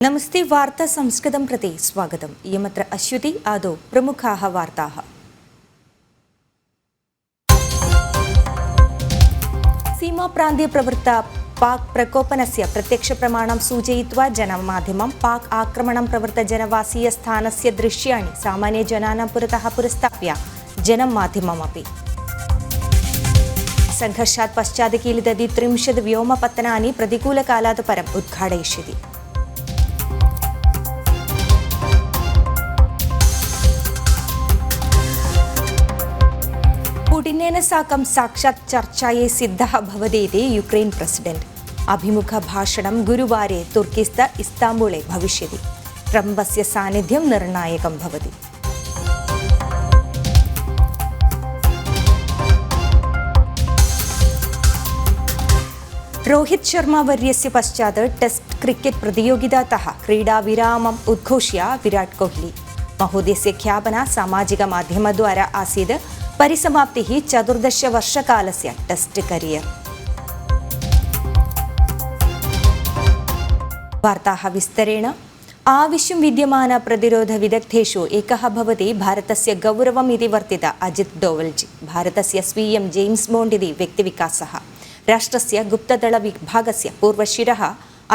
നമസ്തേ വാർത്താ സംസ്കൃതം പ്രതി സ്വാഗതം. ഇയമത്ര അശ്വതി ആദോ പ്രമുഖാഹ വാർത്താഹ. സീമാപ്രാന്ത്യേ പ്രവൃത്ത പാക് പ്രകോപനസ്യ പ്രത്യക്ഷപ്രമാണം സൂചയിത്വ ജനമാധ്യമം പാക് ആക്രമണം പ്രവൃത്ത ജനവാസീയ സ്ഥാനസ്യ ദൃശ്യാണി സാമാന്യജനാനാം പുരതः പുരസ്ഥാപ്യ ജനം അപി സംഘർഷാത് പശ്ചാത്തകീലിതതി ത്രിംശത് വ്യോമപത്തനാനി പ്രതികൂലകാലാത് പരം ഉദ്ഘാടയിഷ്യതി. ದುಡಿನೇನ ಸಾಕಂ ಸಾಕ್ಷಾತ್ ಚರ್ಚಾಯೇ ಸಿದ್ಧ ಭವದೇತಿ ಯುಕ್ರೇನ್ ಪ್ರೆಸಿಡೆಂಟ್ ಅಭಿಮುಖ ಭಾಷಣ ಗುರುವಾರೇ ತುರ್ಕಿಸ್ತ ಇಸ್ತಾಂಬುಳೆ ಭವಿಷ್ಯತಿ ട്രംപസ്യ സാന്നിധ്യം നിർണായകം ഭവതി. രോഹിത് ശർമ്മ വർയസ്യ പശ്ചാത് ടെസ്റ്റ് ക്രിക്കറ്റ് പ്രതിയോഗിതാതഃ ക്രീഡാവിരാമം ഉദ്ഘോഷ്യ വിരാട് കോഹ്ലി. മഹോദയസ്യ ഖ്യാപന സാമാജിക മാധ്യമദ്വാര ആസീത് परिसमाप्तिः चतुर्दशवर्षकालस्य टेस्ट् करियर् वार्ताः विस्तरेण आविश्यं विद्यमान प्रतिरोधविदग्धेषु एकः भवति भारतस्य गौरवम् इति वर्तित अजित् डोवल्जी भारतस्य स्वीयं जेम्स् बोण्ड् इति व्यक्तिविकासः राष्ट्रस्य गुप्तदलविभागस्य पूर्वशिरः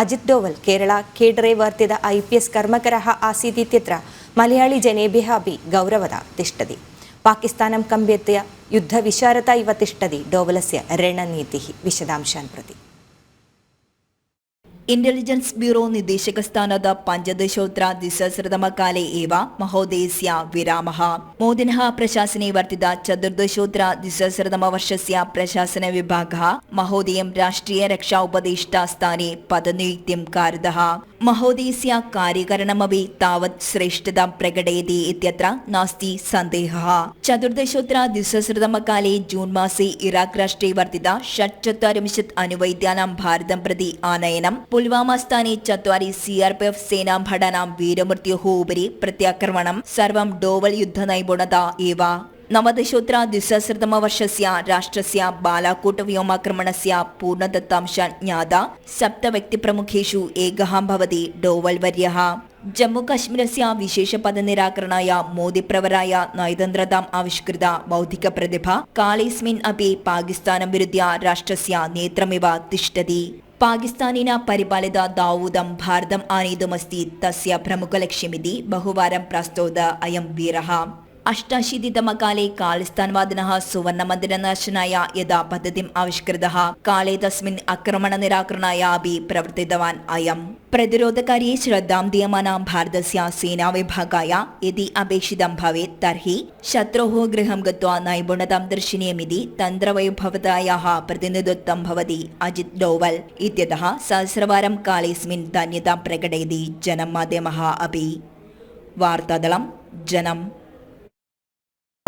अजित् डोवल् केरला केडरे वर्तित ऐ पि एस् कर्मकरः आसीत् इत्यत्र मलयाळीजनेभ्यः अपि गौरवता तिष्ठति പാകിസ്ഥാനം കമ്പെത്തിയ യുദ്ധവിശാരത ഇവ തിഷ്ടതി ഡോവലസ്യ രണനീതി വിശദാംശാൻ പ്രതി. ഇന്റലിജൻസ് ബ്യൂറോ നിദേശക സ്ഥാനത്ത് പഞ്ചദശോത്ര ദ്വിസഹസ്രതമകാലേ ഏവ മഹോദയസ്യ വിരാമഃ മോദിനഃ പ്രശാസനെ വർത്തിത ചതുർദശോത്ര ദ്വിസഹസ്രതമ വർഷസ്യ പ്രശാസന വിഭാഗ മഹോദയം രാഷ്ട്രീയ രക്ഷാ ഉപദേഷ്ട സ്ഥാനെ പദനിയുക്തിം കാരിതഃ മഹോദേസ്യ കാര്യകരണമപി താവത് ശ്രേഷ്ഠത പ്രകടയതി ഇത്യത്ര നാസ്തി സന്ദേഹ. ചതുർദശോത്ര ദ്വിസഹൃതമകാലേ ജൂൺ മാസി ഇറാഖ് രാഷ്ട്രീയ വർദ്ധിത ഷട്ചത്വരിംശത് അനുവൈദ്യാനാം ഭാരതം പ്രതി ആനയനം. പുൽവാമസ്ഥാനെ ചത്വാരി സി ആർ പി എഫ് സേനാം ഭടാനാം വീരമൃത്യുഹോ ഉപരി പ്രത്യാക്രമണം. സർവം ഡോവൽ യുദ്ധ നൈപുണത ഏവ. नवदशोत्तरद्विसहस्रतमवर्षस्य राष्ट्रस्य बालाकोटव्योमाक्रमणस्य पूर्णदत्तांश ज्ञाता सप्तव्यक्तिप्रमुखेषु एकः भवति डोवल् वर्यः ജമ്മുകാശ്മീരസ്യ വിശേഷ പദ നിരാകരണായ മോദി പ്രവരായ നയതന്ത്രതാം ആവിഷ്കൃത ബൗദ്ധിക പ്രതിഭ കാളീസ്മിൻ അപി പാകിസ്ഥാനം വിരുദ്ധ്യ രാഷ്ട്രസ്യ നേത്രമിവ തിഷ്ടതി പാകിസ്ഥാനിന പരിപാലിത ദാവൂദം ഭാരതം ആനീതുമസ്തി തസ്യ പ്രമുഖ ലക്ഷ്യമിതി ബഹുവാരം പ്രസ്തോത അയം വീരഹ. അഷ്ടാശീതിതമകാലേ കാലിസ്ഥാൻവാദിന സുവർണ മന്ദിരനാശനായ യഥാ പദ്ധതി ആവിഷ്കൃത കാലേ തസ്മിൻ ആക്രമണ നിരാകരണായാപി പ്രവർത്തിതവാൻ അയം. പ്രതിരോധകാരിയെ ശ്രദ്ധാന്തിയമാന ഭാരതസ്യ സേനാവിഭാഗായ യതി അപേക്ഷിതം ഭവേ തർഹി. ശത്രോഹോ ഗൃഹം ഗത്വ നൈപുണതം ദർശനീയമിതി തന്ത്രവൈഭവതായ പ്രതിനിധിത്വം ഭവതി അജിത് ഡോവൽ ഇത്യതഃ സഹസ്രവാരം കാലേസ്മിൻ ധന്യത പ്രകടയതി ജനം മാധ്യമ അഭി. വാർത്താതളം ജനം.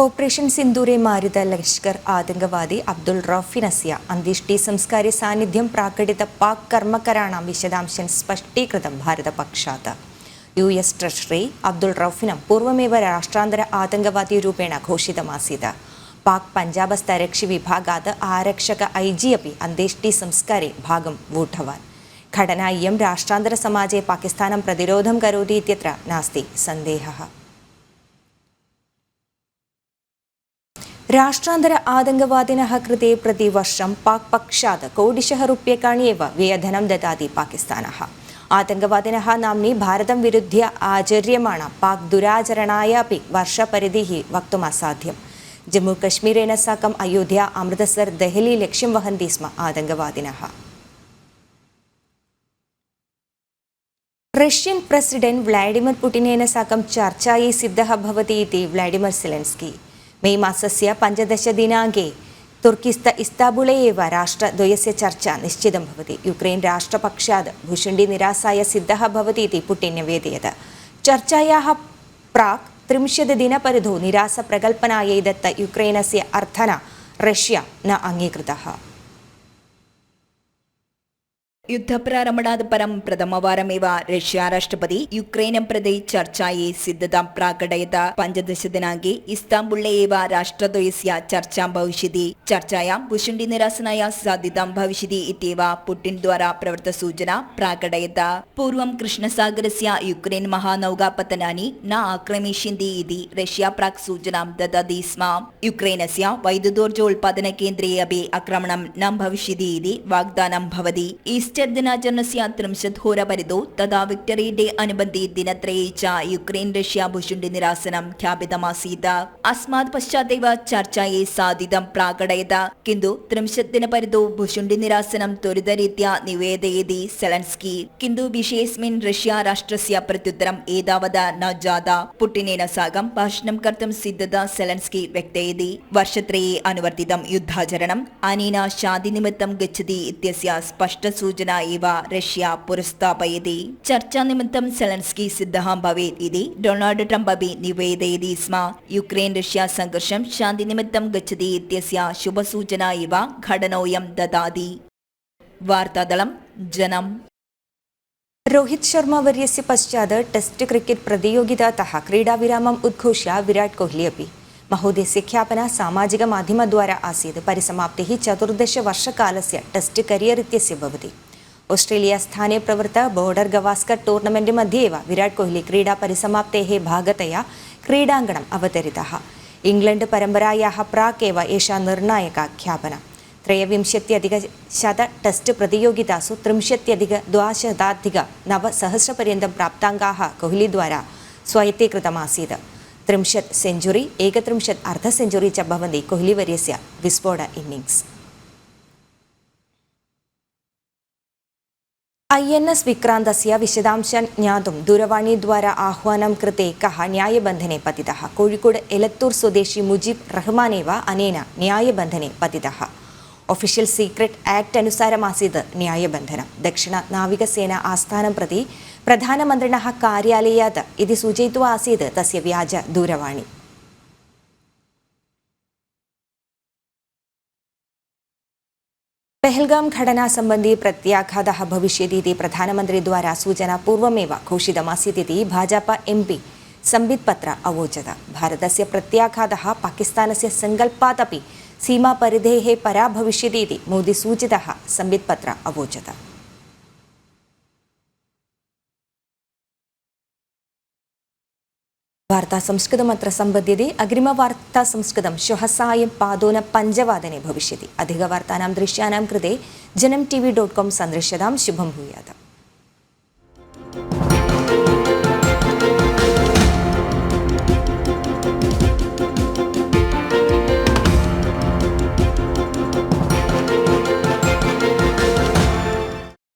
ഓപ്പറേഷൻ സിന്ദൂരെ മാരുത ലഷ്കർ ആതങ്കവാദി അബ്ദുൾ റഫി നസിയ. അന്തിഷ്ടി സംസ്കാരി സാന്നിധ്യം പ്രാകടിത പാക് കർമ്മക്കരാണ് വിശദാംശം സ്പഷ്ടീകൃതം ഭാരതപക്ഷാത്. യു എസ് ട്രഷറി അബ്ദുൾ റൌഫിനും പൂർവമേവ രാഷ്ട്രാന്തര ആതങ്കവാദി രൂപേണ ഘോഷിതമാസീത്. പാക് പഞ്ചാബ് സ്ഥരക്ഷി വിഭാഗാത് ആരക്ഷക ഐ ജി അപ്പി അന്തേഷ്ടി സംസ്കാരെ ഭാഗം വൂഢവാൻ ഘടന ഇയം രാഷ്ട്രാന്തര സമാജെ പാകിസ്ഥാനം പ്രതിരോധം കരോതി ഇത്യത്ര നാസ്തി സന്ദേഹ. राष्ट्रांतर आतंकवादि कृते प्रतिवर्ष पाक् पक्षा रूप्य व्ययधन दधा पाकिस्तान आतंकवादि नाम भारत विरुद्ध आचर्य पाक दुराचरणा वर्षपरधि वक्त असाध्यम जम्मू कश्मीर साकम अयोध्या अमृतसर दहली लक्ष्य वह स्म आतंकवादि रश्य प्रसिडेंट व्लाडिमीर पुटिन साकम चर्चा सिद्ध होती व्लाडिमीर मे मासस्य पञ्चदशदिनाङ्के तुर्कीस्थ इस्ताबुळे एव राष्ट्रद्वयस्य चर्चा निश्चितं भवति युक्रेन् राष्ट्रपक्षात् भूषण्डी निरासाय सिद्धः भवति इति पुटिन् न्यवेदयत् चर्चायाः प्राक् त्रिंशत् दिनपरिधौ निरासप्रकल्पनायै दत्त युक्रेनस्य अर्थना रष्या न अङ्गीकृतः യുദ്ധപ്രാരംഭണാത് പരം പ്രഥമവാരമേവ റഷ്യ രാഷ്ട്രപതി യുക്രൈനം പ്രതി ചർച്ചായേ സിദ്ധതാം പ്രാകടയത പഞ്ചദശദിനാങ്കേ ഇസ്താംബുളിലെ ഏവ രാഷ്ട്രദ്വയസ്യ ചർച്ചാം ഭവിഷ്യതി. ചർച്ചായാം ഭുഷുണ്ടി നിരാസനായ സാധ്യതാം ഭവിഷ്യതി ഇത്യവ പുടിൻ ദ്വാര പ്രവൃത്ത സൂചന പ്രാകടയത. പൂർവം കൃഷ്ണസാഗരസ്യ യുക്രൈൻ മഹാനൗകാപതനാനി ന ആക്രമിഷ്യന്തി ഇതി റഷ്യ പ്രാക് സൂചന ദദതി സ്മ. യുക്രൈനസ്യ വൈദ്യുതോർജോൽപാദന കേന്ദ്രേ അഭി ആക്രമണം നം ഭവിഷ്യതി ഇതി വാഗ്ദാനം ഭവതി. ഈ ഈസ്റ്റർ ദിനാചരണസ്യ ത്രിംശത് ഹോരപരിതോ തഥാ വിക്ടറി ഡേ അനുബന്ധി ദിനത്രയിച്ച യുക്രൈൻ റഷ്യ ഭുഷുണ്ഡി നിരാസനം ഖ്യാപിതമാസീത്. അസ്മാത് പശ്ചാത്തേവ ചർച്ചയെ സാധിതം പ്രാകടയത കിന്തു ത്രിംശത് ദിന പരിതോ ബുഷുണ്ടി നിരാസനം ത്വരിതരീത്യ നിവേദയതി സെലൻസ്കി. കിന്തു വിഷയസ്മിൻ റഷ്യ രാഷ്ട്രസ്യ പ്രത്യുത്തരം ഏതാവത് ന ജാത പുട്ടിനേന സാകം ഭാഷണം കർത്തും സിദ്ധത സെലൻസ്കി വ്യക്തയതി. വർഷത്രയെ അനുവർത്തിതം യുദ്ധാചരണം. അനേന ശാന്തിനിമിത്തം ഗച്ഛതി ഇത്യസ്യ സ്പഷ്ടസൂചന സൂചന ഇവ റഷ്യ പുരസ്ഥാപയതി ചർച്ചാനിമിത്തം സെലൻസ്കി സിദ്ധഹം ഭവേത് ഇതി. ഡൊണാൾഡ് ട്രംപ് അപി നിവേദയതി സ്മ. യുക്രൈൻ റഷ്യ സംഘർഷം ശാന്തിനിമിത്തം ഗച്ഛതി ഇത്യസ്യ ശുഭസൂചന ഇവ ഘടനോയം ദദാതി. വാർത്താദളം ജനം. രോഹിത് ശർമ്മ വര്യസ് പശ്ചാത് ടെസ്റ്റ് ക്രിക്കറ്റ് പ്രതിയോഗിതാതः ക്രീഡാവിരാമം ഉദ്ഘോഷ്യ വിരാട് कोहली अपि महोदयस्य ख्यापना सामाजिकमाध्यमद्वारा आसीत् परिसमाप्तिः चतुर्दशवर्षकालस्य टेस्ट् करियर् इत्यस्य भवति ഓസ്ട്രേലിയ സ്ഥാനെ പ്രവൃತ್ತ ബോർഡർ ഗവാസ്കർ ടൂർണമെന്റ് മധ്യേവ വിരാട് കോഹ്ലി ക്രീഡാ പരിസമാപ്തെ ഭാഗതയ ക്രീഡാങ്കണം അവതരിത. ഇംഗ്ലണ്ട് പരമ്പരായാ പ്രാക്കേവ ഏഷ നിർണായക ഖ്യാപനം. ത്രയവിംശത്യധിക ശത ടെസ്റ്റ് പ്രതിയോഗിതാസു ത്രിംശത്യധിക ദ്വാശതാധിക നവസഹസ്രപര്യന്തം പ്രാപ്താംഗാ കോഹ്ലിദ്വാരാ സ്വയത്തീകൃതമാസീത്. ത്രിംശത് സെഞ്ചുറി ഏകത്രിംശത് അർദ്ധ സെഞ്ചുറി ച ഭവന്തി കോഹ്ലിവർയസ്യ വിസ്ഫോട ഇന്നിംഗ്സ്. ഐ എൻ എസ് വിക്രാന്തസ്യ വിശദാംശം ജ്ഞാതും ദൂരവാണിദ്വാര ആഹ്വാനം കൃത്തെ കഹ ന്യായബന്ധനെ പതിത കോഴിക്കോട് എലത്തൂർ സ്വദേശി മുജീബ് റഹ്മാനേവ അനേന ന്യായബന്ധനെ പതിത ഒഫീഷ്യൽ സീക്രട്ട് ആക്ട് അനുസാരമാസീത് ന്യായബന്ധനം. ദക്ഷിണ നാവികസേന ആസ്ഥാനം പ്രതി പ്രധാനമന്ത്രിണ കാര്യാലയാത്. ഇത് സൂചയിത്വാ ആസീത് തസ്യ വ്യാജ ദൂരവാണി. പെഹൽഗാം ഘടന സംബന്ധി പ്രത്യാഘാത ഭവിഷ്യതീതി പ്രധാനമന്ത്രിദ്വാര സൂചന പൂർവമേവ ഘോഷിതമാസ്യതി ഭാജപ എം പി സംബിത് പത്ര അവോചത്. ഭാരതസ്യ പ്രത്യാഘാത പാകിസ്ഥാനസ്യ സങ്കല്പാദപി സീമാപരിധേ പരാഭവിഷ്യതീതി മോദി സൂചിത സംബിത് പത്ര അവോചത്. വാർത്താ സംസ്കൃതമത്ര സമ്പദ്യതി അഗ്രിമ വാർത്താ സംസ്കൃതം ശ്വഹസായം പാദോന പഞ്ചവാദനെ ഭവിഷ്യതി. അധിക വാർത്താനാം ദൃശ്യാനാം കൃതേ Janam T V dot com സന്ദർശ്യതാം ശുഭം ഭൂയാതം.